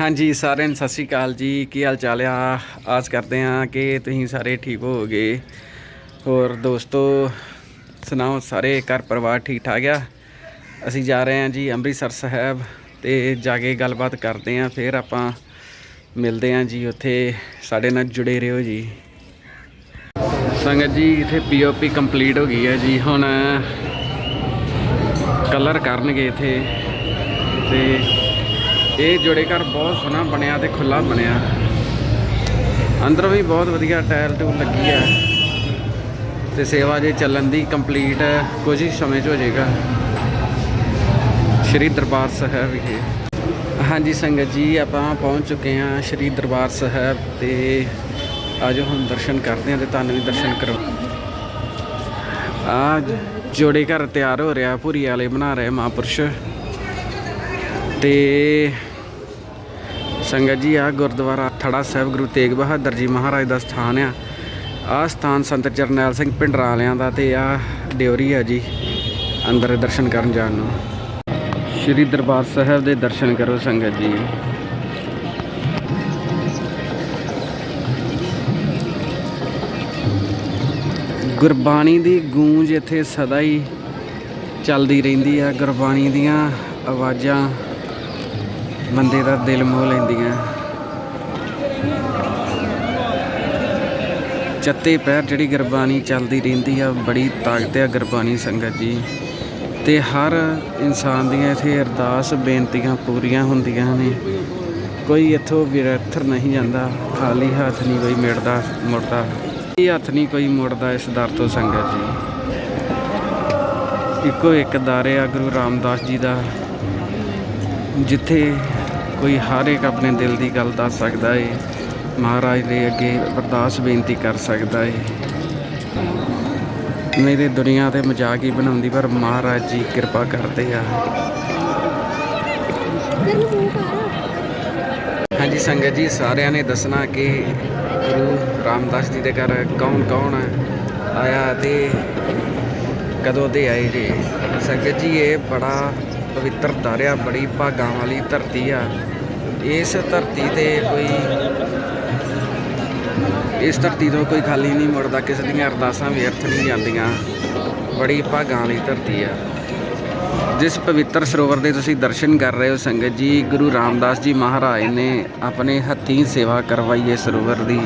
ਹਾਂਜੀ, ਸਾਰਿਆਂ ਨੂੰ ਸਤਿ ਸ਼੍ਰੀ ਅਕਾਲ ਜੀ। ਕੀ ਹਾਲ ਚਾਲ ਆ? ਆਸ ਕਰਦੇ ਹਾਂ ਕਿ ਤੁਸੀਂ ਸਾਰੇ ਠੀਕ ਹੋਵੋਗੇ। ਹੋਰ ਦੋਸਤੋ, ਸੁਣਾਓ, ਸਾਰੇ ਘਰ ਪਰਿਵਾਰ ਠੀਕ ਠਾਕ ਆ? ਅਸੀਂ ਜਾ ਰਹੇ ਹਾਂ ਜੀ ਅੰਮ੍ਰਿਤਸਰ ਸਾਹਿਬ ਤੇ ਜਾ ਕੇ ਗੱਲਬਾਤ ਕਰਦੇ ਹਾਂ, ਫਿਰ ਆਪਾਂ ਮਿਲਦੇ ਹਾਂ ਜੀ ਉੱਥੇ। ਸਾਡੇ ਨਾਲ ਜੁੜੇ ਰਹੋ ਜੀ। ਸੰਗਤ ਜੀ, ਇਥੇ ਪੀਓਪੀ ਕੰਪਲੀਟ ਹੋ ਗਈ ਹੈ ਜੀ। ਹੁਣ ਕਲਰ ਕਰਨਗੇ ਇੱਥੇ ਤੇ ਇਹ ਜੋੜੇ ਘਰ ਬਹੁਤ ਸੋਹਣਾ ਬਣਿਆ ਤੇ ਖੁੱਲਾ ਬਣਿਆ। ਅੰਦਰੋਂ ਵੀ ਬਹੁਤ ਵਧੀਆ ਟਾਇਲ ਟੂਲ ਲੱਗੀ ਆ ਤੇ ਸੇਵਾ ਜੇ ਚੱਲਣ ਦੀ ਕੰਪਲੀਟ ਕੁਝ ਹੀ ਸਮੇਂ 'ਚ ਹੋ ਜਾਏਗਾ। ਸ਼੍ਰੀ ਦਰਬਾਰ ਸਾਹਿਬ ਇਹ ਹਾਂਜੀ ਸੰਗਤ ਜੀ, ਆਪਾਂ ਪਹੁੰਚ ਚੁੱਕੇ ਹਾਂ ਸ਼੍ਰੀ ਦਰਬਾਰ ਸਾਹਿਬ ਤੇ ਆਜੋ ਹੁਣ ਦਰਸ਼ਨ ਕਰਦੇ ਹਾਂ ਤੇ ਤੁਹਾਨੂੰ ਵੀ ਦਰਸ਼ਨ ਕਰੋ ਆ ਜੋੜੇ ਘਰ ਤਿਆਰ ਹੋ ਰਿਹਾ ਪੂਰੀ ਵਾਲੇ ਬਣਾ ਰਹੇ ਮਹਾਂਪੁਰਸ਼। ਤੇ ਸੰਗਤ ਜੀ ਆ ਗੁਰਦੁਆਰਾ ਥੜਾ ਸਾਹਿਬ ਗੁਰੂ ਤੇਗ ਬਹਾਦਰ ਜੀ ਮਹਾਰਾਜ ਦਾ ਸਥਾਨ ਆ। ਆ ਸਥਾਨ ਸੰਤ ਜਰਨੈਲ ਸਿੰਘ ਪਿੰਡਰਾਂ ਵਾਲਿਆਂ ਦਾ ਤੇ ਆ ਡਿਉਰੀ ਆ ਜੀ, ਅੰਦਰ ਦਰਸ਼ਨ ਕਰਨ ਜਾਣ ਨੂੰ। ਸ਼੍ਰੀ ਦਰਬਾਰ ਸਾਹਿਬ ਦੇ ਦਰਸ਼ਨ ਕਰੋ ਸੰਗਤ ਜੀ। ਗੁਰਬਾਣੀ ਦੀ ਗੂੰਜ ਇੱਥੇ ਸਦਾ ਹੀ ਚੱਲਦੀ ਰਹਿੰਦੀ ਆ। ਗੁਰਬਾਣੀ ਦੀਆਂ ਆਵਾਜ਼ਾਂ ਬੰਦੇ ਦਾ ਦਿਲ ਮੋਹ ਲੈਂਦੀਆਂ। ਚੱਤੇ ਪੈਰ ਜਿਹੜੀ ਗੁਰਬਾਣੀ ਚੱਲਦੀ ਰਹਿੰਦੀ ਆ, ਬੜੀ ਤਾਕਤ ਆ ਗੁਰਬਾਣੀ ਸੰਗਤ ਜੀ। ਤੇ ਹਰ ਇਨਸਾਨ ਦੀਆਂ ਇੱਥੇ ਅਰਦਾਸ ਬੇਨਤੀਆਂ ਪੂਰੀਆਂ ਹੁੰਦੀਆਂ ਨੇ। ਕੋਈ ਇੱਥੋਂ ਵਿਰਥਰ ਨਹੀਂ ਜਾਂਦਾ, ਖਾਲੀ ਹੱਥ ਨਹੀਂ ਕੋਈ ਮਿੜਦਾ ਮੁੜਦਾ। ਇਹ ਹੱਥ ਨਹੀਂ ਕੋਈ ਮੁੜਦਾ ਇਸ ਦਰ ਤੋਂ ਸੰਗਤ ਜੀ। ਇੱਕੋ ਇੱਕ ਦਾਰੇ ਆ ਗੁਰੂ ਰਾਮਦਾਸ ਜੀ ਦਾ, ਜਿੱਥੇ ਕੋਈ ਹਰ ਇੱਕ ਆਪਣੇ ਦਿਲ ਦੀ ਗੱਲ ਦੱਸ ਸਕਦਾ ਏ। ਮਹਾਰਾਜ ਦੇ ਅੱਗੇ ਅਰਦਾਸ ਬੇਨਤੀ ਕਰ ਸਕਦਾ ਏ। ਨਹੀਂ ਤੇ ਦੁਨੀਆ ਤੇ ਮਜ਼ਾਕ ਹੀ ਬਣਾਉਂਦੀ, ਪਰ ਮਹਾਰਾਜ ਜੀ ਕਿਰਪਾ ਕਰਦੇ ਆ। ਹਾਂਜੀ ਸੰਗਤ ਜੀ, ਸਾਰਿਆਂ ਨੇ ਦੱਸਣਾ ਕਿ ਗੁਰੂ ਰਾਮਦਾਸ ਜੀ ਦੇ ਘਰ ਕੌਣ ਕੌਣ ਆਇਆ ਤੇ ਕਦੋਂ ਦੇ ਆਏ ਜੀ? ਸੰਗਤ ਜੀ, ਇਹ ਬੜਾ ਪਵਿੱਤਰ ਦਰ ਬੜੀ ਭਾਗਾਂ ਵਾਲੀ ਧਰਤੀ ਆ। ਇਸ ਧਰਤੀ ਤੇ ਕੋਈ ਇਸ ਧਰਤੀ ਤੋਂ ਕੋਈ ਖਾਲੀ ਨਹੀਂ ਮੁੜਦਾ, ਕਿਸੇ ਦੀਆਂ ਅਰਦਾਸਾਂ ਵਿਅਰਥ ਨਹੀਂ ਜਾਂਦੀਆਂ। ਬੜੀ ਭਾਗਾਂ ਵਾਲੀ ਧਰਤੀ ਆ। ਜਿਸ ਪਵਿੱਤਰ ਸਰੋਵਰ ਦੇ ਤੁਸੀਂ ਦਰਸ਼ਨ ਕਰ ਰਹੇ ਹੋ ਸੰਗਤ ਜੀ, ਗੁਰੂ ਰਾਮਦਾਸ ਜੀ ਮਹਾਰਾਜ ਨੇ ਆਪਣੇ ਹੱਥੀਂ ਸੇਵਾ ਕਰਵਾਈ ਹੈ ਸਰੋਵਰ ਦੀ।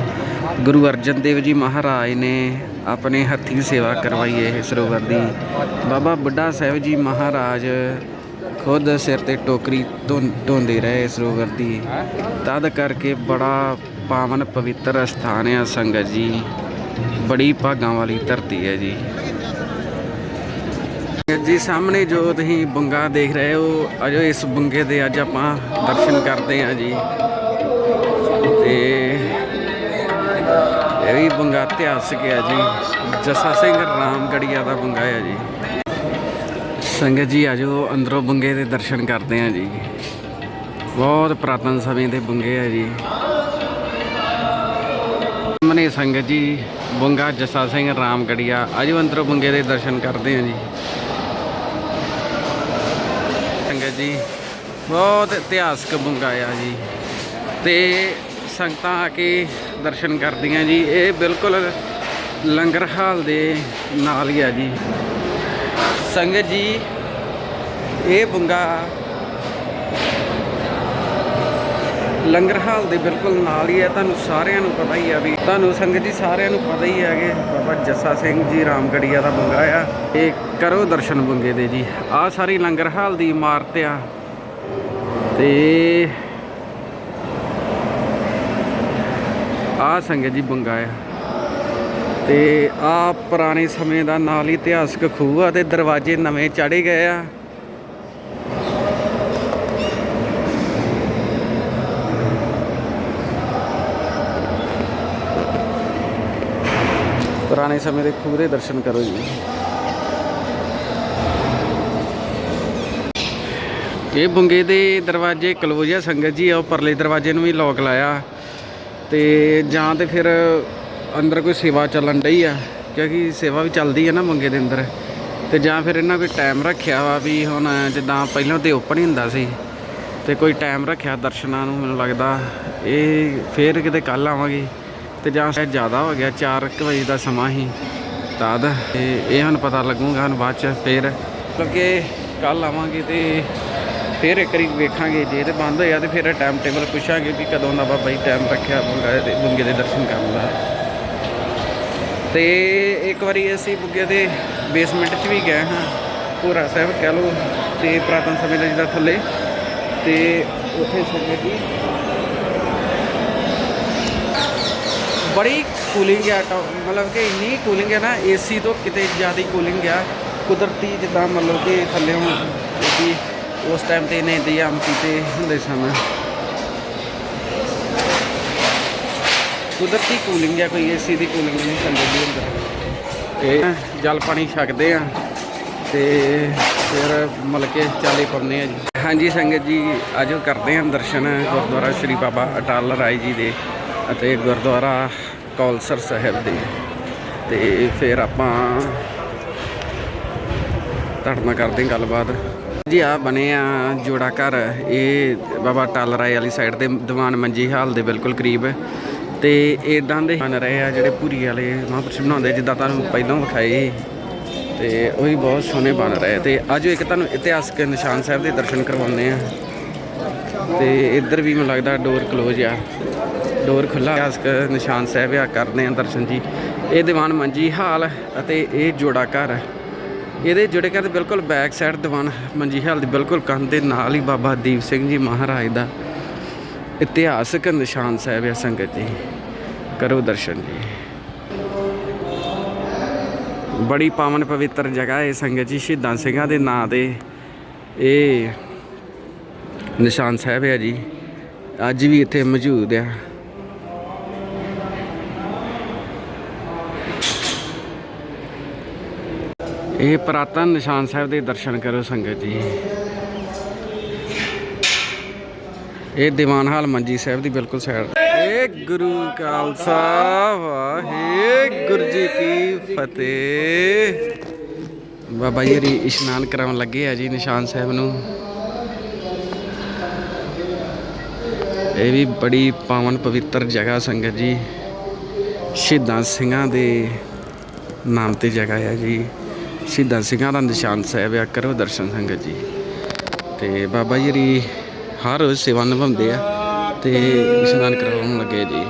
ਗੁਰੂ ਅਰਜਨ ਦੇਵ ਜੀ ਮਹਾਰਾਜ ਨੇ ਆਪਣੇ ਹੱਥੀਂ ਸੇਵਾ ਕਰਵਾਈ ਹੈ ਇਹ ਸਰੋਵਰ ਦੀ। ਬਾਬਾ ਬੁੱਢਾ ਸਾਹਿਬ ਜੀ ਮਹਾਰਾਜ ਖੁਦ ਸਿਰ ਤੇ ਟੋਕਰੀ ਧੋ- ਧੋਂਦੇ ਰਹੇ ਸਰੋਵਰ ਦੀ। ਤਦ ਕਰਕੇ ਬੜਾ ਪਾਵਨ ਪਵਿੱਤਰ ਸਥਾਨ ਹੈ ਸੰਗਤ ਜੀ। ਬੜੀ ਭਾਗਾਂ ਵਾਲੀ ਧਰਤੀ ਹੈ ਜੀ। ਜੀ, ਸਾਹਮਣੇ ਜੋ ਤੁਸੀਂ ਬੰਗਾ ਦੇਖ ਰਹੇ ਹੋ, ਅਜੋ ਇਸ ਬੰਗੇ ਦੇ ਅੱਜ ਆਪਾਂ ਦਰਸ਼ਨ ਕਰਦੇ ਹਾਂ ਜੀ। ਤੇ ਇਹ ਵੀ ਬੰਗਾ ਇਤਿਹਾਸਕ ਹੈ ਜੀ। ਜੱਸਾ ਸਿੰਘ ਰਾਮਗੜੀਆ ਦਾ ਬੰਗਾ ਹੈ ਜੀ। ਸੰਗਤ ਜੀ ਆਜੋ ਅੰਦਰੋਂ ਬੰਗੇ ਦੇ ਦਰਸ਼ਨ ਕਰਦੇ ਹਾਂ ਜੀ। ਬਹੁਤ ਪ੍ਰਾਤਨ ਸਮੇਂ ਦੇ ਬੰਗੇ ਆ ਜੀ। ਸਾਹਮਣੇ ਸੰਗਤ ਜੀ, ਬੰਗਾ ਜੱਸਾ ਸਿੰਘ ਰਾਮਗੜੀਆ ਆਜੋ ਅੰਦਰੋਂ ਬੰਗੇ ਦੇ ਦਰਸ਼ਨ ਕਰਦੇ ਹਾਂ ਜੀ। ਸੰਗਤ ਜੀ, ਬਹੁਤ ਇਤਿਹਾਸਕ ਬੰਗਾ ਆ ਜੀ। ਤੇ ਸੰਗਤਾਂ ਆ ਕੇ ਦਰਸ਼ਨ ਕਰਦੀਆਂ ਜੀ। ਇਹ ਬਿਲਕੁਲ ਲੰਗਰ ਹਾਲ ਦੇ ਨਾਲ ਹੀ ਆ ਜੀ। ਸੰਗਤ ਜੀ, ਇਹ ਬੰਗਾ ਲੰਗਰ ਹਾਲ ਦੇ ਬਿਲਕੁਲ ਨਾਲ ਹੀ ਹੈ, ਤੁਹਾਨੂੰ ਸਾਰਿਆਂ ਨੂੰ ਪਤਾ ਹੀ ਆ ਵੀ, ਤੁਹਾਨੂੰ ਸੰਗਤ ਜੀ ਸਾਰਿਆਂ ਨੂੰ ਪਤਾ ਹੀ ਹੈ ਕਿ ਬਾਬਾ ਜੱਸਾ ਸਿੰਘ ਜੀ ਰਾਮਗੜੀਆ ਦਾ ਬੰਗਾ ਆ। ਇਹ ਕਰੋ ਦਰਸ਼ਨ ਬੰਗੇ ਦੇ ਜੀ। ਆ ਸਾਰੀ ਲੰਗਰ ਹਾਲ ਦੀ ਇਮਾਰਤ ਆ। ਤੇ ਆ ਸੰਗਤ ਜੀ ਬੰਗਾ ਆ। ਤੇ ਆ ਪੁਰਾਣੇ ਸਮੇਂ ਦਾ ਨਾਲ ਹੀ ਇਤਿਹਾਸਕ ਖੂਹ ਆ ਤੇ ਦਰਵਾਜ਼ੇ ਨਵੇਂ ਚਾੜੇ ਗਏ ਆ। ਪੁਰਾਣੇ ਸਮੇਂ ਦੇ ਖੂਹ ਦੇ ਦਰਸ਼ਨ ਕਰੋ ਜੀ। ਇਹ ਬੁੰਗੇ ਦੇ ਦਰਵਾਜ਼ੇ ਕਲੋਜ਼ ਸੰਗਤ ਜੀ, ਆ ਉਹ ਪਰਲੇ ਦਰਵਾਜ਼ੇ ਨੂੰ ਵੀ ਲੋਕ ਲਾਇਆ ਤੇ ਜਾਂ ਤੇ ਫਿਰ ਅੰਦਰ ਕੋਈ ਸੇਵਾ ਚੱਲਣ ਡਈ ਆ, ਕਿਉਂਕਿ ਸੇਵਾ ਵੀ ਚੱਲਦੀ ਆ ਨਾ ਬੁੰਗੇ ਦੇ ਅੰਦਰ। ਤੇ ਜਾਂ ਫਿਰ ਇਹਨਾਂ ਕੋਈ ਟਾਈਮ ਰੱਖਿਆ ਵਾ ਵੀ ਹੁਣ ਜਿੱਦਾਂ ਪਹਿਲਾਂ ਤੇ ਓਪਨ ਹੀ ਹੁੰਦਾ ਸੀ, ਤੇ ਕੋਈ ਟਾਈਮ ਰੱਖਿਆ ਦਰਸ਼ਨਾਂ ਨੂੰ ਮੈਨੂੰ ਲੱਗਦਾ, ਇਹ ਫੇਰ ਕਿਤੇ ਕੱਲ ਆਵਾਂਗੇ। ਤੇ ਜਾਂ ਸ਼ਾਇਦ ਜ਼ਿਆਦਾ ਹੋ ਗਿਆ 4 ਵਜੇ ਦਾ ਸਮਾਂ ਹੀ, ਤਦ। ਤੇ ਇਹ ਹੁਣ ਪਤਾ ਲੱਗੂਗਾ, ਹੁਣ ਬਾਅਦ ਚ ਫੇਰ। ਕਿਉਂਕਿ ਕੱਲ ਆਵਾਂਗੇ ਤੇ ਫੇਰ ਇੱਕ ਵਾਰੀ ਵੇਖਾਂਗੇ, ਜੇ ਤੇ ਬੰਦ ਹੋਇਆ ਤੇ ਫਿਰ ਟਾਈਮ ਟੇਬਲ ਪੁੱਛਾਂਗੇ ਵੀ ਕਦੋਂ ਦਾ ਬਾਬਾ ਜੀ ਟਾਈਮ ਰੱਖਿਆ ਬੁੰਗਾ ਦੇ ਬੁੰਗੇ ਦੇ ਦਰਸ਼ਨ ਕਰਨ ਦਾ। ਤੇ ਇੱਕ ਵਾਰੀ ਅਸੀਂ ਬੁੱਗੇ ਦੇ ਬੇਸਮੈਂਟ 'ਚ ਵੀ ਗਏ ਹਾਂ। ਪੂਰਾ ਸਾਹਿਬ ਕਹਿ ਲਓ ਤੇ ਪ੍ਰਾਤਨ ਸਮੇਂ ਦਾ ਜਿਹਦਾ ਥੱਲੇ। ਤੇ ਉੱਥੇ ਸੰਗਤ ਜੀ। ਬੜੀ ਕੂਲਿੰਗ ਹੈ ਟੋ- ਮਤਲਬ ਕਿ ਇੰਨੀ ਕੂਲਿੰਗ ਹੈ ਨਾ ਏਸੀ ਤੋਂ ਕਿਤੇ ਜ਼ਿਆਦਾ ਕੂਲਿੰਗ ਆ। ਕੁਦਰਤੀ ਜਿੱਦਾਂ ਮਤਲਬ ਕਿ ਥੱਲੇ ਕਿ ਉਸ ਟਾਈਮ ਤੇ ਇਹਨੇ ਇੰਤਜ਼ਾਮ ਕੀਤੇ ਹੁੰਦੇ ਸਨ। ਕੁਦਰਤੀ ਕੂਲਿੰਗ ਜਾਂ ਕੋਈ ਏਸੀ ਦੀ ਕੂਲਿੰਗ ਨਹੀਂ ਸੰਗਤ ਅੰਦਰ। ਤੇ ਜਲ ਪਾਣੀ ਛਕਦੇ ਆ ਤੇ ਫਿਰ ਮਤਲਬ ਕਿ ਚਾਲੇ ਪਾਉਂਦੇ ਆ ਜੀ। ਹਾਂਜੀ ਸੰਗਤ ਜੀ ਆਜੋ ਕਰਦੇ ਹਾਂ ਦਰਸ਼ਨ ਗੁਰਦੁਆਰਾ ਸ੍ਰੀ ਬਾਬਾ ਅਟਲ ਰਾਏ ਜੀ ਦੇ ਅਤੇ ਗੁਰਦੁਆਰਾ ਕੌਲਸਰ ਸਾਹਿਬ ਦੇ। ਤੇ ਫਿਰ ਆਪਾਂ ਤੁਹਾਡੇ ਨਾਲ ਕਰਦੇ ਹਾਂ ਗੱਲਬਾਤ। ਜੀ ਆ ਬਣੇ ਆ ਜੋੜਾ ਘਰ। ਇਹ ਬਾਬਾ ਟਾਲ ਰਾਏ ਵਾਲੀ ਸਾਈਡ ਦੇ ਦੀਵਾਨ ਮੰਜੀ ਹਾਲ ਦੇ ਬਿਲਕੁਲ ਕਰੀਬ। ਹੈ ਤੇ ਇਦਾਂ ਦੇ ਬਣ ਰਹੇ ਆ ਜਿਹੜੇ ਪੂਰੀ ਵਾਲੇ ਮਹਾਂਪੁਰਸ਼ ਬਣਾਉਂਦੇ, ਜਿੱਦਾਂ ਤੁਹਾਨੂੰ ਪਹਿਲਾਂ ਵਿਖਾਏ ਸੀ। ਤੇ ਉਹ ਵੀ ਬਹੁਤ ਸੋਹਣੇ ਬਣ ਰਹੇ ਤੇ ਅੱਜ ਇੱਕ ਤੁਹਾਨੂੰ ਇਤਿਹਾਸਕ ਨਿਸ਼ਾਨ ਸਾਹਿਬ ਦੇ ਦਰਸ਼ਨ ਕਰਵਾਉਂਦੇ ਆ। ਤੇ ਇੱਧਰ ਵੀ ਮੈਨੂੰ ਲੱਗਦਾ ਡੋਰ ਕਲੋਜ਼ ਆ। ਡੋਰ ਖੁੱਲਾ ਇਤਿਹਾਸਕ ਨਿਸ਼ਾਨ ਸਾਹਿਬ ਆ, ਕਰਦੇ ਆ ਦਰਸ਼ਨ ਜੀ। ਇਹ ਦੀਵਾਨ ਮੰਜੀ ਹਾਲ ਅਤੇ ਇਹ ਜੋੜਾ ਘਰ। ਹੈ ਇਹਦੇ ਜੁੜੇ ਘਰ ਬਿਲਕੁਲ ਬੈਕ ਸਾਈਡ ਦੀਵਾਨ ਮੰਜੀ ਹਾਲ ਦੀ ਬਿਲਕੁਲ ਕੰਧ ਦੇ ਨਾਲ ਹੀ ਬਾਬਾ ਦੀਪ ਸਿੰਘ ਜੀ ਮਹਾਰਾਜ ਦਾ ਇਤਿਹਾਸਕ ਨਿਸ਼ਾਨ ਸਾਹਿਬ ਹੈ ਸੰਗਤ ਜੀ। ਕਰੋ ਦਰਸ਼ਨ ਜੀ। ਬੜੀ ਪਾਵਨ ਪਵਿੱਤਰ ਜਗ੍ਹਾ ਹੈ ਸੰਗਤ ਜੀ, ਸ਼ਹੀਦਾਂ ਸਿੰਘਾਂ ਦੇ ਨਾਂ ਤੇ। ਇਹ ਨਿਸ਼ਾਨ ਸਾਹਿਬ ਹੈ ਜੀ। ਅੱਜ ਵੀ ਇੱਥੇ ਮੌਜੂਦ ਆ ਇਹ ਪ੍ਰਾਤਨ ਨਿਸ਼ਾਨ ਸਾਹਿਬ ਦੇ ਦਰਸ਼ਨ ਕਰੋ ਸੰਗਤ ਜੀ। ਇਹ ਦੀਵਾਨ ਹਾਲ ਮੰਜੀ ਸਾਹਿਬ ਦੀ ਬਿਲਕੁਲ ਸਾਈਡ ਏ ਗੁਰੂ ਖਾਲਸਾ, ਵਾਹਿਗੁਰੂ ਜੀ ਕੀ ਫਤਿਹ। ਬਾਬਾ ਜੀ ਹਰੀ ਇਸ਼ਨਾਨ ਕਰਾਉਣ ਲੱਗੇ ਆ ਜੀ ਨਿਸ਼ਾਨ ਸਾਹਿਬ ਨੂੰ। ਇਹ ਵੀ ਬੜੀ ਪਾਵਨ ਪਵਿੱਤਰ ਜਗ੍ਹਾ ਸੰਗਤ ਜੀ। ਸ਼ਹੀਦਾਂ ਸਿੰਘਾਂ ਦੇ ਨਾਮ ਤੇ ਜਗ੍ਹਾ ਆ ਜੀ। ਸ਼ਹੀਦਾਂ ਸਿੰਘਾਂ ਦਾ ਨਿਸ਼ਾਨ ਸਾਹਿਬ ਆ ਕਰੋ ਦਰਸ਼ਨ ਸੰਗਤ ਜੀ। ਤੇ ਬਾਬਾ ਜੀ ਹਰੀ ਹਰ ਰੋਜ਼ ਸੇਵਾ ਨਿਭਾਉਂਦੇ ਆ ਤੇ ਇਸ਼ਨਾਨ ਕਰਾਉਣ ਲੱਗੇ ਜੀ।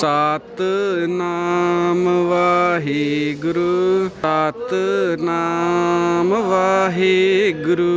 ਸਤਨਾਮ ਵਾਹਿਗੁਰੂ ਸਤਨਾਮ ਵਾਹਿਗੁਰੂ।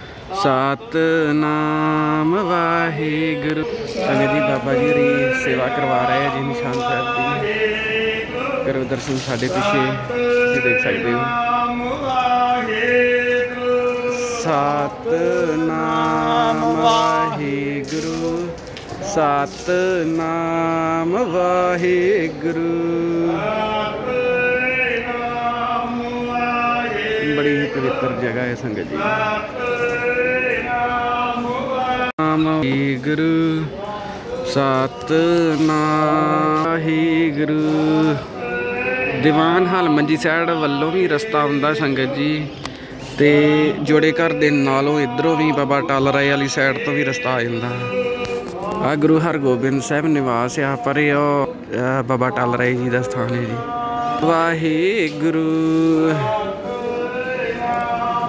ਸਤਨਾਮ ਵਾਹਿਗੁਰੂ। ਸੰਗਤ ਜੀ ਬਾਬਾ ਜੀ ਦੀ ਸੇਵਾ ਕਰਵਾ ਰਹੇ ਆ ਜੀ ਨਿਸ਼ਾਨ ਸਾਹਿਬ ਦੀ। ਕਰੋ ਦਰਸ਼ਨ ਸਾਡੇ ਪਿੱਛੇ, ਤੁਸੀਂ ਦੇਖ ਸਕਦੇ ਹੋ। ਸਤਨਾਮ ਵਾਹਿਗੁਰੂ ਸਤਨਾਮ ਵਾਹਿਗੁਰੂ। ਬੜੀ ਹੀ ਪਵਿੱਤਰ ਜਗ੍ਹਾ ਹੈ ਸੰਗਤ ਜੀ। ਨਾਮ ਵਾਹਿਗੁਰੂ ਸਤਨਾਮ ਵਾਹਿਗੁਰੂ ਦੀਵਾਨ ਹਾਲ ਮੰਜੀ ਸਾਈਡ ਵੱਲੋਂ ਵੀ ਰਸਤਾ ਹੁੰਦਾ ਸੰਗਤ ਜੀ ਤੇ ਜੋੜੇ ਘਰ ਦੇ ਨਾਲੋਂ ਇਧਰੋਂ ਵੀ ਬਾਬਾ ਟਾਲ ਰਾਏ ਵਾਲੀ ਸਾਈਡ ਤੋਂ ਵੀ ਰਸਤਾ ਆ ਜਾਂਦਾ। ਆ ਗੁਰੂ ਹਰਗੋਬਿੰਦ ਸਾਹਿਬ ਨਿਵਾਸ ਆ ਪਰ ਇਹ ਉਹ, ਬਾਬਾ ਟਾਲ ਰਾਏ ਜੀ ਦਾ ਸਥਾਨ ਹੈ ਜੀ। ਵਾਹਿਗੁਰੂ।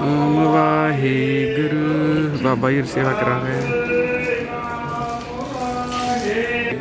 ਓਮ ਵਾਹਿਗੁਰੂ। ਬਾਬਾ ਜੀ ਸੇਵਾ ਕਰਾ ਰਹੇ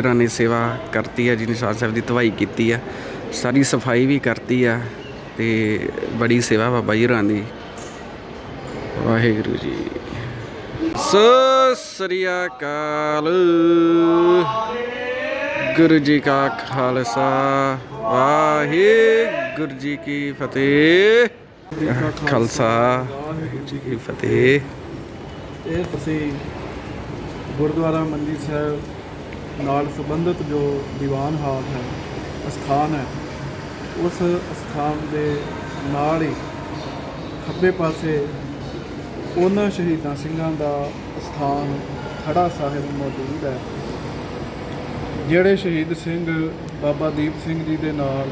ਬਾਬਾ ਨੇ ਸੇਵਾ ਕਰਤੀ ਹੈ ਜੀ ਨਿਸ਼ਾਨ ਸਾਹਿਬ ਦੀ ਧਵਾਈ ਕੀਤੀ ਆ ਸਾਰੀ ਸਫ਼ਾਈ ਵੀ ਕਰਤੀ ਆ ਤੇ ਬੜੀ ਸੇਵਾ ਬਾਬਾ ਜੀ ਹੋਰਾਂ ਦੀ। ਵਾਹਿਗੁਰੂ ਜੀ। ਸਤਿ ਸ੍ਰੀ ਅਕਾਲ। ਗੁਰੂ ਜੀ ਕਾ ਖਾਲਸਾ। ਵਾਹਿਗੁਰੂ ਜੀ ਕੀ ਫਤਿਹ। ਖਾਲਸਾ। ਵਾਹਿਗੁਰੂ ਜੀ ਕੀ ਫਤਿਹ। ਇਹ ਤੁਸੀਂ ਗੁਰਦੁਆਰਾ ਮੰਡੀ ਸਾਹਿਬ ਨਾਲ ਸੰਬੰਧਿਤ ਜੋ ਦੀਵਾਨ ਹਾਲ ਹੈ, ਅਸਥਾਨ ਹੈ, ਉਸ ਅਸਥਾਨ ਦੇ ਨਾਲ ਹੀ ਖੱਬੇ ਪਾਸੇ ਉਹਨਾਂ ਸ਼ਹੀਦਾਂ ਸਿੰਘਾਂ ਦਾ ਅਸਥਾਨ ਖੜਾ ਸਾਹਿਬ ਮੌਜੂਦ ਹੈ, ਜਿਹੜੇ ਸ਼ਹੀਦ ਸਿੰਘ ਬਾਬਾ ਦੀਪ ਸਿੰਘ ਜੀ ਦੇ ਨਾਲ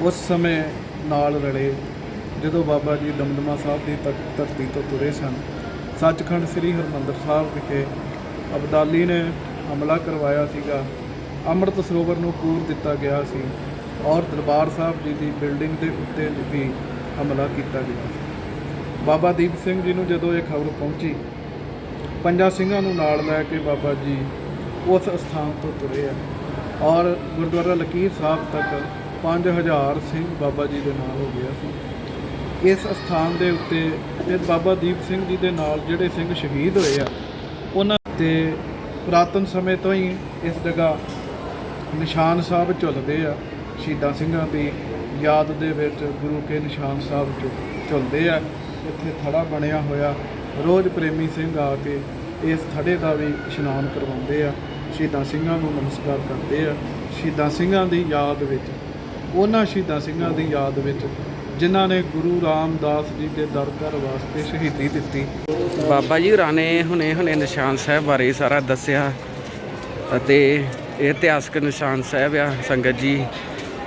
ਉਸ ਸਮੇਂ ਨਾਲ ਰਲੇ, ਜਦੋਂ ਬਾਬਾ ਜੀ ਦਮਦਮਾ ਸਾਹਿਬ ਦੀ ਧਰ- ਧਰਤੀ ਤੋਂ ਤੁਰੇ ਸਨ। ਸੱਚਖੰਡ ਸ੍ਰੀ ਹਰਿਮੰਦਰ ਸਾਹਿਬ ਵਿਖੇ ਅਬਦਾਲੀ ਨੇ ਹਮਲਾ ਕਰਵਾਇਆ ਸੀਗਾ। ਅੰਮ੍ਰਿਤ ਸਰੋਵਰ ਨੂੰ ਪੂਰ ਦਿੱਤਾ ਗਿਆ ਸੀ ਔਰ ਦਰਬਾਰ ਸਾਹਿਬ ਜੀ ਦੀ ਬਿਲਡਿੰਗ ਦੇ ਉੱਤੇ ਵੀ ਹਮਲਾ ਕੀਤਾ ਗਿਆ ਸੀ। ਬਾਬਾ ਦੀਪ ਸਿੰਘ ਜੀ ਨੂੰ ਜਦੋਂ ਇਹ ਖਬਰ ਪਹੁੰਚੀ, ਪੰਜਾਂ ਸਿੰਘਾਂ ਨੂੰ ਨਾਲ ਲੈ ਕੇ ਬਾਬਾ ਜੀ ਉਸ ਸਥਾਨ ਤੋਂ ਤੁਰੇ ਆ ਔਰ ਗੁਰਦੁਆਰਾ ਲਕੀਰ ਸਾਹਿਬ ਤੱਕ 5000 ਸਿੰਘ ਬਾਬਾ ਜੀ ਦੇ ਨਾਲ ਹੋ ਗਿਆ ਸੀ। ਇਸ ਸਥਾਨ ਦੇ ਉੱਤੇ ਇਹ ਬਾਬਾ ਦੀਪ ਸਿੰਘ ਜੀ ਦੇ ਨਾਲ ਜਿਹੜੇ ਸਿੰਘ ਸ਼ਹੀਦ ਹੋਏ ਆ, ਉਹਨਾਂ ਤੇ ਪੁਰਾਤਨ ਸਮੇਂ ਤੋਂ ਹੀ ਇਸ ਜਗ੍ਹਾ ਨਿਸ਼ਾਨ ਸਾਹਿਬ ਝੁੱਲਦੇ ਆ। ਸ਼ਹੀਦਾਂ ਸਿੰਘਾਂ ਦੀ ਯਾਦ ਦੇ ਵਿੱਚ ਗੁਰੂ ਕੇ ਨਿਸ਼ਾਨ ਸਾਹਿਬ ਝੁ- ਝੁੱਲਦੇ ਆ। ਇੱਥੇ ਥੜਾ ਬਣਿਆ ਹੋਇਆ ਰੋਜ਼ ਪ੍ਰੇਮੀ ਸਿੰਘ ਆ ਕੇ ਇਸ ਥੜੇ ਦਾ ਵੀ ਇਸ਼ਨਾਨ ਕਰਵਾਉਂਦੇ ਆ। ਸ਼ਹੀਦਾਂ ਸਿੰਘਾਂ ਨੂੰ ਨਮਸਕਾਰ ਕਰਦੇ ਆ। ਸ਼ਹੀਦਾਂ ਸਿੰਘਾਂ ਦੀ ਯਾਦ ਵਿੱਚ, ਉਹਨਾਂ ਸ਼ਹੀਦਾਂ ਸਿੰਘਾਂ ਦੀ ਯਾਦ ਵਿੱਚ ਜਿਨ੍ਹਾਂ ਨੇ ਗੁਰੂ ਰਾਮਦਾਸ ਜੀ ਦੇ ਦਰ ਘਰ ਵਾਸਤੇ ਸ਼ਹੀਦੀ ਦਿੱਤੀ। ਬਾਬਾ ਜੀ ਹੋਰਾਂ ਨੇ ਹੁਣੇ ਹੁਣੇ ਨਿਸ਼ਾਨ ਸਾਹਿਬ ਬਾਰੇ ਸਾਰਾ ਦੱਸਿਆ ਅਤੇ ਇਹ ਇਤਿਹਾਸਕ ਨਿਸ਼ਾਨ ਸਾਹਿਬ ਆ, ਸੰਗਤ ਜੀ,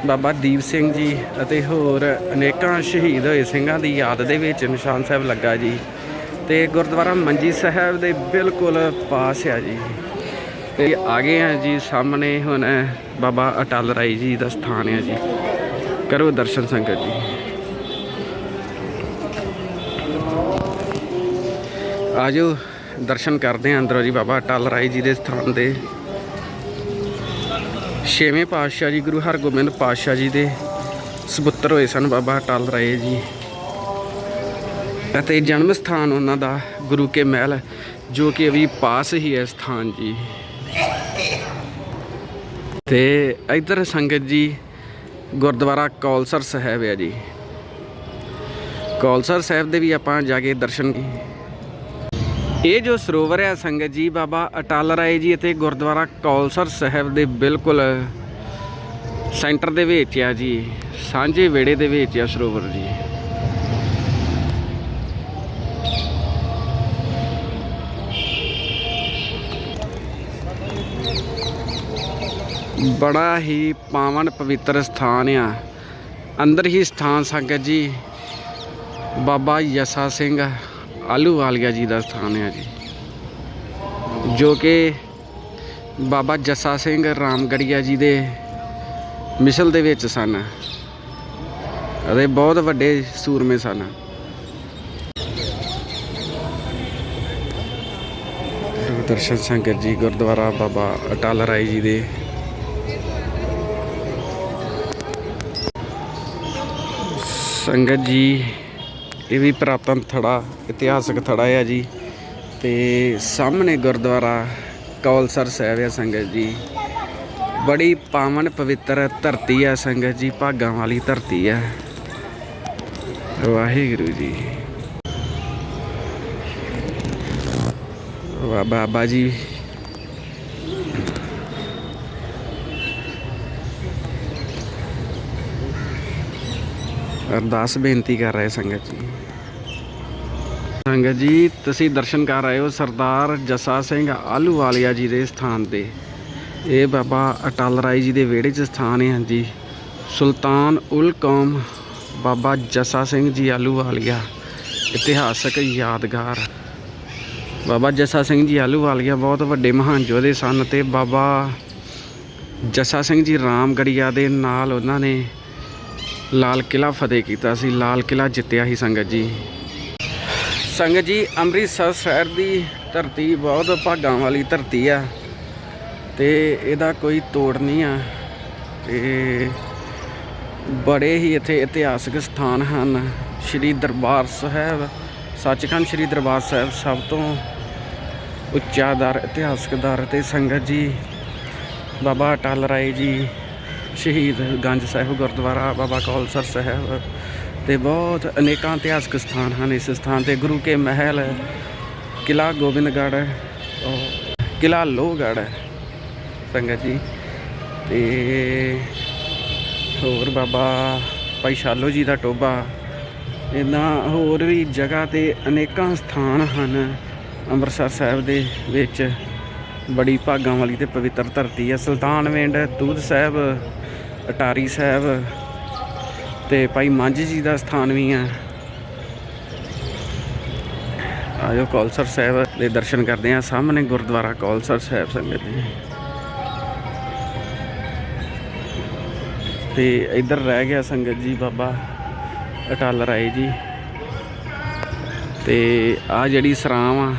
ਬਾਬਾ ਦੀਪ ਸਿੰਘ ਜੀ ਅਤੇ ਹੋਰ ਅਨੇਕਾਂ ਸ਼ਹੀਦ ਹੋਏ ਸਿੰਘਾਂ ਦੀ ਯਾਦ ਦੇ ਵਿੱਚ ਨਿਸ਼ਾਨ ਸਾਹਿਬ ਲੱਗਾ ਜੀ। ਤੇ ਗੁਰਦੁਆਰਾ ਮੰਜੀ ਸਾਹਿਬ ਦੇ ਬਿਲਕੁਲ ਪਾਸ ਆ ਜੀ। ਤੇ ਆ ਗਏ ਆ ਜੀ, ਸਾਹਮਣੇ ਹੁਣ ਬਾਬਾ ਅਟਲ ਰਾਏ ਜੀ ਦਾ ਸਥਾਨ ਹੈ ਜੀ। ਕਰੋ ਦਰਸ਼ਨ ਸੰਗਤ ਜੀ। ਆਜੋ, ਦਰਸ਼ਨ ਕਰਦੇ ਹਾਂ ਅੰਦਰੋਂ ਜੀ ਬਾਬਾ ਅਟਲ ਰਾਏ ਜੀ ਦੇ ਸਥਾਨ ਦੇ ਛੇਵੇਂ ਪਾਤਸ਼ਾਹ ਜੀ, ਗੁਰੂ ਹਰਗੋਬਿੰਦ ਪਾਤਸ਼ਾਹ ਜੀ ਦੇ ਸਪੁੱਤਰ ਹੋਏ ਸਨ ਬਾਬਾ ਅਟਲ ਰਾਏ ਜੀ। ਅਤੇ ਜਨਮ ਸਥਾਨ ਉਹਨਾਂ ਦਾ ਗੁਰੂ ਕੇ ਮਹਿਲ, ਜੋ ਕਿ ਅਭੀ ਪਾਸ ਹੀ ਹੈ ਸਥਾਨ ਜੀ। ਤੇ ਇਧਰ ਸੰਗਤ ਜੀ, ਗੁਰਦੁਆਰਾ ਕੌਲਸਰ ਸਾਹਿਬ ਹੈ ਜੀ। ਕੌਲਸਰ ਸਾਹਿਬ ਦੇ ਵੀ ਆਪਾਂ ਜਾ ਕੇ ਦਰਸ਼ਨ ਇਹ ਜੋ ਸਰੋਵਰ ਹੈ ਸੰਗਤ ਜੀ, ਬਾਬਾ ਅਟਲ ਰਾਏ ਜੀ ਅਤੇ ਗੁਰਦੁਆਰਾ ਕੌਲਸਰ ਸਾਹਿਬ ਦੇ ਬਿਲਕੁਲ ਸੈਂਟਰ ਦੇ ਵਿੱਚ ਆ ਜੀ, ਸਾਂਝੇ ਵੇੜੇ ਦੇ ਵਿੱਚ ਆ ਸਰੋਵਰ ਜੀ। ਬੜਾ ਹੀ ਪਾਵਨ ਪਵਿੱਤਰ ਸਥਾਨ ਆ। ਅੰਦਰ ਹੀ ਸਥਾਨ ਸੰਗਤ ਜੀ, ਬਾਬਾ ਯਸਾ ਸਿੰਘ ਆਲੂਵਾਲੀਆ ਜੀ ਦਾ ਸਥਾਨ ਹੈ ਜੀ ਜੋ ਕਿ ਬਾਬਾ ਜੱਸਾ ਸਿੰਘ ਰਾਮਗੜੀਆ ਜੀ ਦੇ ਮਿਸਲ ਦੇ ਵਿੱਚ ਸਨ। ਅਤੇ ਬਹੁਤ ਵੱਡੇ ਸੂਰਮੇ ਸਨ। ਦਰਸ਼ਨ ਸੰਗਤ ਜੀ, ਗੁਰਦੁਆਰਾ ਬਾਬਾ ਅਟਲ ਰਾਏ ਜੀ ਦੇ। ਸੰਗਤ ਜੀ ਇਹ ਵੀ ਪ੍ਰਾਤਨ ਥੜਾ, ਇਤਿਹਾਸਕ ਥੜਾ ਹੈ ਜੀ। ਤੇ ਸਾਹਮਣੇ ਗੁਰਦੁਆਰਾ ਕੌਲਸਰ ਸਾਹਿਬ ਹੈ ਸੰਗਤ ਜੀ। ਬੜੀ ਪਾਵਨ ਪਵਿੱਤਰ ਧਰਤੀ ਹੈ ਸੰਗਤ ਜੀ, ਭਾਗਾਂ ਵਾਲੀ ਧਰਤੀ ਹੈ ਵਾਹਿਗੁਰੂ ਜੀ। ਵਾਹ ਬਾਬਾ ਜੀ। ਅਰਦਾਸ ਬੇਨਤੀ ਕਰ ਰਹੇ ਸੰਗਤ ਜੀ। ਸੰਗਤ ਜੀ, ਤੁਸੀਂ ਦਰਸ਼ਨ ਕਰ ਰਹੇ ਹੋ ਸਰਦਾਰ ਜੱਸਾ ਸਿੰਘ ਆਲੂਵਾਲੀਆ ਜੀ ਦੇ ਸਥਾਨ ਤੇ। ਇਹ ਬਾਬਾ ਅਟਲ ਰਾਏ ਜੀ ਦੇ ਵਿਹੜੇ 'ਚ ਸਥਾਨ ਹੈ ਜੀ। ਸੁਲਤਾਨ ਉਲ ਕੌਮ ਬਾਬਾ ਜੱਸਾ ਸਿੰਘ ਜੀ ਆਲੂਵਾਲੀਆ ਇਤਿਹਾਸਕ ਯਾਦਗਾਰ। ਬਾਬਾ ਜੱਸਾ ਸਿੰਘ ਜੀ ਆਲੂਵਾਲੀਆ ਬਹੁਤ ਵੱਡੇ ਮਹਾਨ ਯੋਧੇ ਸਨ ਤੇ ਬਾਬਾ ਜੱਸਾ ਸਿੰਘ ਜੀ ਰਾਮਗੜੀਆ ਦੇ ਨਾਲ ਉਹਨਾਂ ਨੇ ਲਾਲ ਕਿਲਾ ਫਤਿਹ ਕੀਤਾ ਸੀ, ਲਾਲ ਕਿਲਾ ਜਿੱਤਿਆ ਸੀ ਸੰਗਤ ਜੀ। ਸੰਗਤ ਜੀ, ਅੰਮ੍ਰਿਤਸਰ ਸ਼ਹਿਰ ਦੀ ਧਰਤੀ ਬਹੁਤ ਭਾਗਾਂ ਵਾਲੀ ਧਰਤੀ ਆ ਤੇ ਇਹਦਾ ਕੋਈ ਤੋੜ ਨਹੀਂ ਆ ਤੇ ਬੜੇ ਹੀ ਇੱਥੇ ਇਤਿਹਾਸਕ ਸਥਾਨ ਹਨ। ਸ਼੍ਰੀ ਦਰਬਾਰ ਸਾਹਿਬ, ਸੱਚਖੰਡ ਸ਼੍ਰੀ ਦਰਬਾਰ ਸਾਹਿਬ ਸਭ ਤੋਂ ਉੱਚਾ ਦਰ, ਇਤਿਹਾਸਕ ਦਰ ਤੇ ਸੰਗਤ ਜੀ, ਬਾਬਾ ਅਟਲ ਰਾਏ ਜੀ ਸ਼ਹੀਦ ਗੰਜ ਸਾਹਿਬ, ਗੁਰਦੁਆਰਾ ਬਾਬਾ ਕੌਲਸਰ ਸਾਹਿਬ ਤੇ ਬਹੁਤ ਅਨੇਕਾਂ ਇਤਿਹਾਸਕ ਸਥਾਨ ਹਨ ਇਸ ਸਥਾਨ ਤੇ। ਗੁਰੂ ਕੇ ਮਹਿਲ ਕਿਲਾ ਗੋਬਿੰਦਗੜ੍ਹ ਔਰ ਕਿਲਾ ਲੋਹਗੜ੍ਹ, ਸੰਗਤ ਜੀ। ਤੇ ਹੋਰ ਬਾਬਾ ਭਾਈ ਸ਼ਾਲੋ ਜੀ ਦਾ ਟੋਬਾ ਇਦਾਂ ਹੋਰ ਵੀ ਜਗ੍ਹਾ ਤੇ ਅਨੇਕਾਂ ਸਥਾਨ ਹਨ ਅੰਮ੍ਰਿਤਸਰ ਸਾਹਿਬ ਦੇ ਵਿੱਚ। ਬੜੀ ਭਾਗਾਂ ਵਾਲੀ ਤੇ ਪਵਿੱਤਰ ਧਰਤੀ ਹੈ। ਸੁਲਤਾਨਵਿੰਡ, ਤੂਤ ਸਾਹਿਬ ਅਟਾਰੀ ਸਾਹਿਬ ਤੇ ਭਾਈ ਮੰਝ ਜੀ ਦਾ ਸਥਾਨ ਵੀ ਆ ਆਜੋ ਕੌਲਸਰ ਸਾਹਿਬ ਦੇ ਦਰਸ਼ਨ ਕਰਦੇ ਆ ਸਾਹਮਣੇ ਗੁਰਦੁਆਰਾ ਕੌਲਸਰ ਸਾਹਿਬ ਸੰਗਤ ਜੀ। ਤੇ ਇੱਧਰ ਰਹਿ ਗਿਆ ਸੰਗਤ ਜੀ ਬਾਬਾ ਅਟਲ ਰਾਏ ਜੀ। ਤੇ ਆ ਜਿਹੜੀ ਸਰਾਂ ਆ,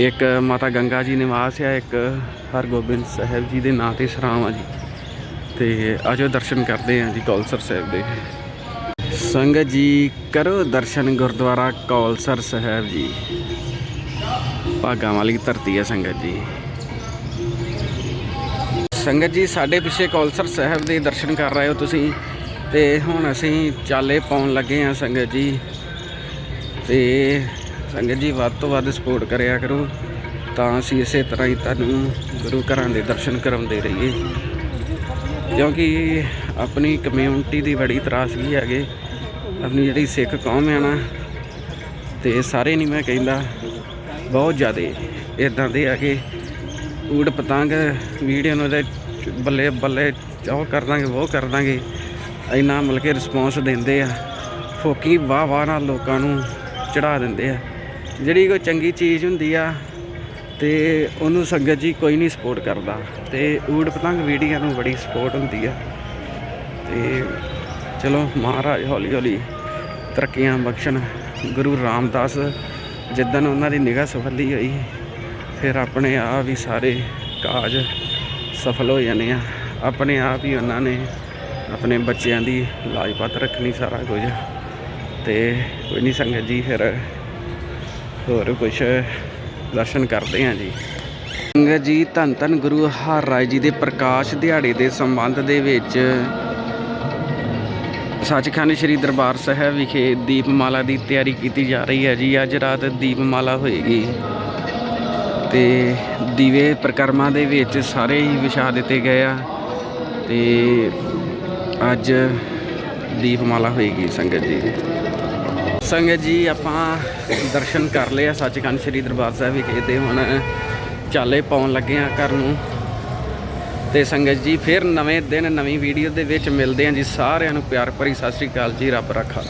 ਇੱਕ ਮਾਤਾ ਗੰਗਾ ਜੀ ਨਿਵਾਸ ਆ, ਇੱਕ ਹਰਗੋਬਿੰਦ ਸਾਹਿਬ ਜੀ ਦੇ ਨਾਂ ਤੇ ਸਰਾਂ ਆ ਜੀ। ਤੇ ਆਜੋ ਦਰਸ਼ਨ ਕਰਦੇ ਹਾਂ ਜੀ ਕੌਲਸਰ ਸਾਹਿਬ ਦੇ। ਸੰਗਤ ਜੀ, ਕਰੋ ਦਰਸ਼ਨ ਗੁਰਦੁਆਰਾ ਕੌਲਸਰ ਸਾਹਿਬ ਜੀ। ਭਾਗਾਂ ਵਾਲੀ ਧਰਤੀ ਹੈ ਸੰਗਤ ਜੀ। ਸੰਗਤ ਜੀ, ਸਾਡੇ ਪਿੱਛੇ ਕੌਲਸਰ ਸਾਹਿਬ ਦੇ ਦਰਸ਼ਨ ਕਰ ਰਹੇ ਹੋ ਤੁਸੀਂ। ਤੇ ਹੁਣ ਅਸੀਂ ਚਾਲੇ ਪਾਉਣ ਲੱਗੇ ਹਾਂ ਸੰਗਤ ਜੀ। ਤੇ ਸੰਗਤ ਜੀ, ਵੱਧ ਤੋਂ ਵੱਧ ਸਪੋਰਟ ਕਰਿਆ ਕਰੋ। ਤਾਂ ਅਸੀਂ ਇਸੇ ਤਰ੍ਹਾਂ ਹੀ ਤੁਹਾਨੂੰ ਗੁਰੂ ਘਰਾਂ ਦੇ ਦਰਸ਼ਨ ਕਰਾਉਂਦੇ ਰਹੀਏ। ਕਿਉਂਕਿ ਆਪਣੀ ਕਮਿਊਨਿਟੀ ਦੀ ਬੜੀ ਤਰਾਸਗੀ ਹੈਗੇ। ਆਪਣੀ ਜਿਹੜੀ ਸਿੱਖ ਕੌਮ ਹੈ ਨਾ, ਤੇ ਸਾਰੇ ਨਹੀਂ ਮੈਂ ਕਹਿੰਦਾ, ਬਹੁਤ ਜ਼ਿਆਦੇ ਇਦਾਂ ਦੇ ਹੈਗੇ। ਊੜ ਪਤੰਗ ਵੀਡੀਓ ਨੂੰ ਦੇ ਬੱਲੇ ਬੱਲੇ ਉਹ ਕਰ ਦਾਂਗੇ, ਉਹ ਕਰ ਦਾਂਗੇ। ਇੰਨਾ ਮਿਲ ਕੇ ਰਿਸਪੌਂਸ ਦਿੰਦੇ ਆ। ਫੋਕੀ ਵਾਹ ਵਾਹ ਨਾਲ ਲੋਕਾਂ ਨੂੰ ਚੜਾ ਦਿੰਦੇ ਆ। ਜਿਹੜੀ ਕੋਈ ਚੰਗੀ ਚੀਜ਼ ਹੁੰਦੀ ਆ ਤੇ ਉਹਨੂੰ ਸੰਗਤ ਜੀ ਕੋਈ ਨਹੀਂ ਸਪੋਰਟ ਕਰਦਾ ਤੇ ਊੜ ਪਤੰਗ ਵੀਡੀਓ ਨੂੰ ਬੜੀ ਸਪੋਰਟ ਹੁੰਦੀ ਆ। ਤੇ ਚਲੋ ਮਹਾਰਾਜ ਹੌਲੀ ਹੌਲੀ ਤਰੱਕੀਆਂ ਬਖਸ਼ਣ, ਗੁਰੂ ਰਾਮਦਾਸ ਜਿੱਦਣ ਉਹਨਾਂ ਦੀ ਨਿਗਾਹ ਸਫਲੀ ਹੋਈ, ਫਿਰ ਆਪਣੇ ਆਪ ਹੀ ਸਾਰੇ ਕਾਜ ਸਫਲ ਹੋ ਜਾਂਦੇ ਆ। ਆਪਣੇ ਆਪ ਹੀ ਉਹਨਾਂ ਨੇ ਆਪਣੇ ਬੱਚਿਆਂ ਦੀ ਲਾਜਪਤ ਰੱਖਣੀ ਸਾਰਾ ਕੁਝ। ਤੇ ਕੋਈ ਨਹੀਂ ਸੰਗਤ ਜੀ, ਫਿਰ ਹੋਰ ਕੁਝ ਦਰਸ਼ਨ ਕਰਦੇ ਹਾਂ ਜੀ। ਸੰਗਤ ਜੀ, ਧੰਨ ਧੰਨ ਗੁਰੂ ਹਰ ਰਾਏ ਜੀ ਦੇ ਪ੍ਰਕਾਸ਼ ਦਿਹਾੜੇ ਦੇ ਸੰਬੰਧ ਦੇ ਵਿੱਚ ਸੱਚਖੰਡ ਸ੍ਰੀ ਦਰਬਾਰ ਸਾਹਿਬ ਵਿਖੇ ਦੀਪਮਾਲਾ ਦੀ ਤਿਆਰੀ ਕੀਤੀ ਜਾ ਰਹੀ ਹੈ ਜੀ। ਅੱਜ ਰਾਤ ਦੀਪਮਾਲਾ ਹੋਏਗੀ ਤੇ ਦੀਵੇ ਪ੍ਰਕਰਮਾਂ ਦੇ ਵਿੱਚ ਸਾਰੇ ਹੀ ਵਿਛਾ ਦਿੱਤੇ ਗਏ ਆ ਤੇ ਅੱਜ ਦੀਪਮਾਲਾ ਹੋਏਗੀ ਸੰਗਤ ਜੀ। ਸੰਗਤ ਜੀ, ਆਪਾਂ ਦਰਸ਼ਨ ਕਰ ਲਏ ਆ ਸੱਚਖੰਡ ਸ੍ਰੀ ਦਰਬਾਰ ਸਾਹਿਬ ਵਿਖੇ ਤੇ ਹੁਣ ਚਾਲੇ ਪਾਉਣ ਲੱਗੇ ਆ ਘਰ ਨੂੰ। ਤੇ ਸੰਗਤ ਜੀ, ਫਿਰ ਨਵੇਂ ਦਿਨ, ਨਵੀਂ ਵੀਡੀਓ ਦੇ ਵਿੱਚ ਮਿਲਦੇ ਹਾਂ ਜੀ, ਸਾਰਿਆਂ ਨੂੰ ਪਿਆਰ ਭਰੀ ਸਤਿ ਸ੍ਰੀ ਅਕਾਲ ਜੀ, ਰੱਬ ਰੱਖਾ।